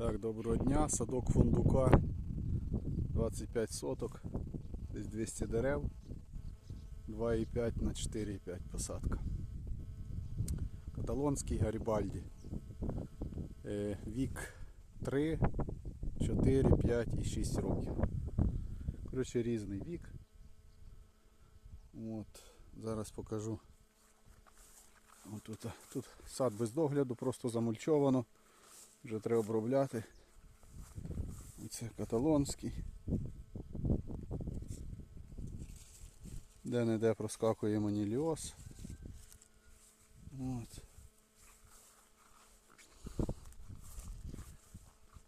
Так, доброго дня. Садок фундука 25 соток, десь 200 дерев, 2,5 на 4,5 посадка. Каталонський Гарібальді. Е, Вік 3, 4, 5 і 6 років. Коротше, різний вік. От, зараз покажу. От тут, тут сад без догляду, просто замульчовано. Вже треба обробляти. Оце каталонський. Де-не-де проскакує маніліоз. От.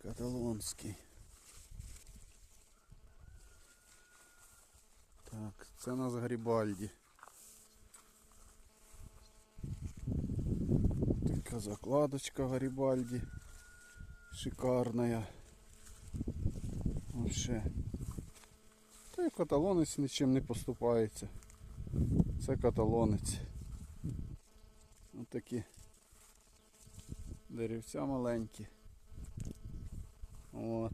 Каталонський. Так, це у нас. Така закладочка Гарібальді. Шикарная. Вообще. Та й каталонець нічим не поступається. Це каталонець. Ось такі деревця маленькі. От.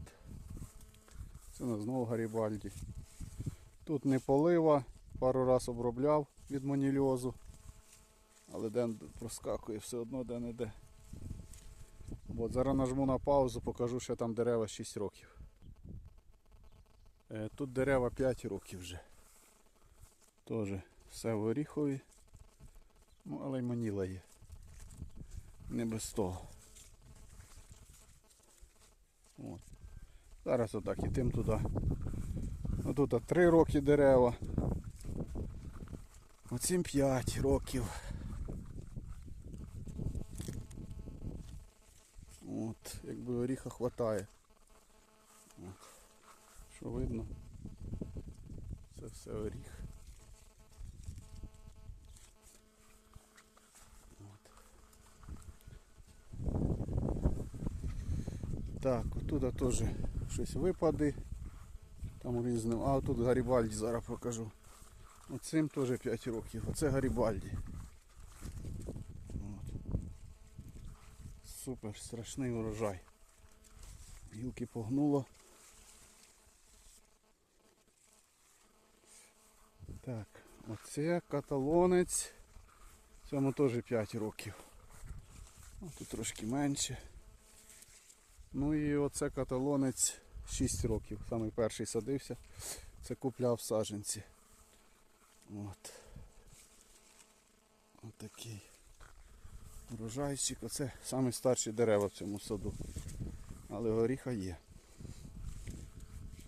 Це на знову Гарібальді. Тут не полива, пару раз обробляв від манільозу. Але де проскакує все одно де-не-де. От, зараз нажму на паузу, покажу, що там дерева 6 років. Е, Тут дерева 5 років вже. Теж все в горіхові. Ну, але й маніла є. Не без того. От. Зараз отак ітим туди. Отут 3 роки дерева. Оцім 5 років. От, якби оріха хватає. Що видно? Це все оріх. От. Так, отут теж щось випади. Там різним. А тут Гарібальді зараз покажу. Оцим теж 5 років. Оце Гарібальді. От. Супер, страшний урожай. Гілки погнуло. Так, оце каталонець. Цьому теж 5 років. А тут трошки менше. Ну і оце каталонець 6 років. Самий перший садився. Це купляв саджанці. От. Отакий урожайчик. Оце самі старші дерева в цьому саду. Але горіха є.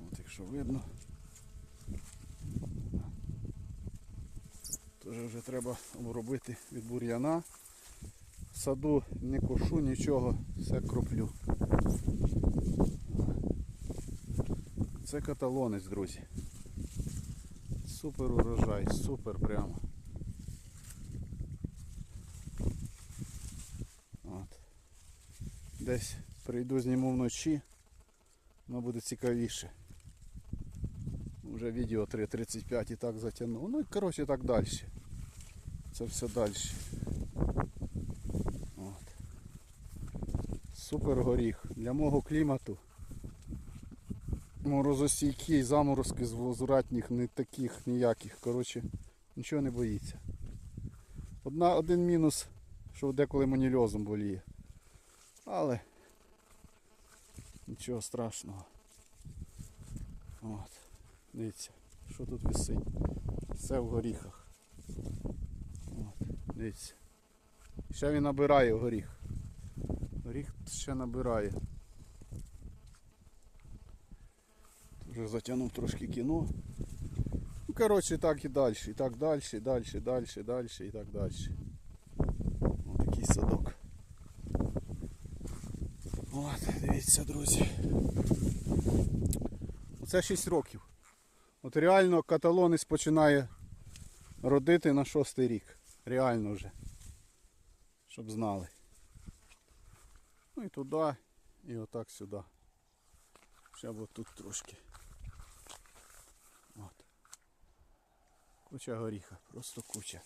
От якщо видно. Тож вже треба обробити від бур'яна. В саду не кошу нічого, все кроплю. Це каталонець, друзі. Супер урожай, супер прямо. От. Десь прийду зніму вночі, воно буде цікавіше. Вже відео 3.35 і так затягнув. Ну і коротше так далі. Це все далі. От. Супер горіх. Для мого клімату морозостійкий, заморозки з возвратних, не таких ніяких. Коротше, нічого не боїться. Одна, один мінус, що деколи манільозом боліє. Але нічого страшного. От. Дивіться, що тут висить. Все в горіхах. От, дивіться. Ще він набирає горіх. Горіх ще набирає. Вже затягнув трошки кіно. Ну, коротше, так і далі, і так далі, і далі, далі, далі, і так далі. Ось такий садок. От, дивіться, друзі. Оце 6 років. От реально каталонець починає родити на шостий рік. Реально вже. Щоб знали. Ну і туди, і отак сюди. Ще от тут трошки. От. Куча горіха, просто куча.